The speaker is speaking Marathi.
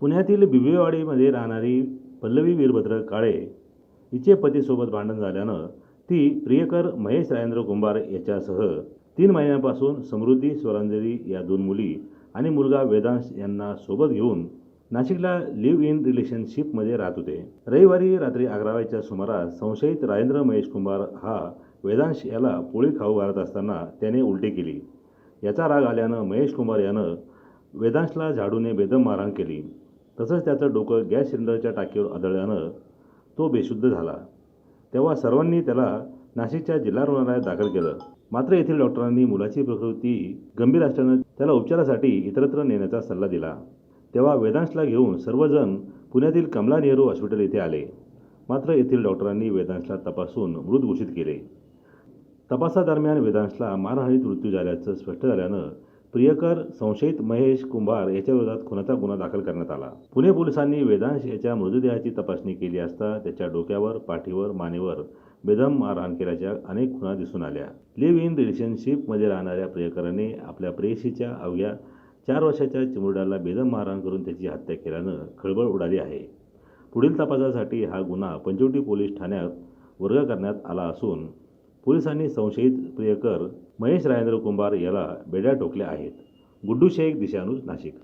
पुण्यातील बिबवेवाडीमध्ये राहणारी पल्लवी वीरभद्र काळे हिचे पतीसोबत भांडण झाल्यानं ती प्रियकर महेश राजेंद्र कुंभार याच्यासह तीन महिन्यांपासून समृद्धी स्वरांजली या दोन मुली आणि मुलगा वेदांश यांना सोबत घेऊन नाशिकला लिव्ह इन रिलेशनशिपमध्ये राहत होते. रविवारी रात्री अकरा वाजेच्या सुमारास संशयित राजेंद्र महेश कुंभार हा वेदांश याला पोळी खाऊ घालत असताना त्याने उलटी केली. याचा राग आल्यानं महेश कुमार यानं वेदांशला झाडूने बेदम मारहाण केली. तसंच त्याचं डोकं गॅस सिलेंडरच्या टाकीवर आदळल्यानं तो बेशुद्ध झाला. तेव्हा सर्वांनी त्याला नाशिकच्या जिल्हा रुग्णालयात दाखल केलं. मात्र येथील डॉक्टरांनी मुलाची प्रकृती गंभीर असल्यानं त्याला उपचारासाठी इतरत्र नेण्याचा सल्ला दिला. तेव्हा वेदांशला घेऊन सर्वजण पुण्यातील कमला नेहरू हॉस्पिटल येथे आले. मात्र येथील डॉक्टरांनी वेदांशला तपासून मृत घोषित केले. तपासादरम्यान वेदांशला मारहाणीत मृत्यू झाल्याचं स्पष्ट झाल्यानं प्रियकर संशयित महेश कुंभार याच्या विरोधात खुनाचा गुन्हा दाखल करण्यात आला. पुणे पोलिसांनी वेदांश याच्या मृतदेहाची तपासणी केली असता त्याच्या डोक्यावर पाठीवर मानेवर बेदम मारहाण केल्याच्या अनेक खुणा दिसून आल्या. लिव्ह इन रिलेशनशिपमध्ये राहणाऱ्या प्रियकराने आपल्या प्रेयशीच्या अवघ्या चार वर्षाच्या चिमुरड्याला बेदम मारहाण करून त्याची हत्या केल्यानं खळबळ उडाली आहे. पुढील तपासासाठी हा गुन्हा पंचवटी पोलीस ठाण्यात वर्ग करण्यात आला असून पोलिसांनी संशयित प्रियकर महेश राजेंद्र कुंभार याला बेड्या टोकल्या आहेत. गुड्डू शेख दिशानुज नाशिक.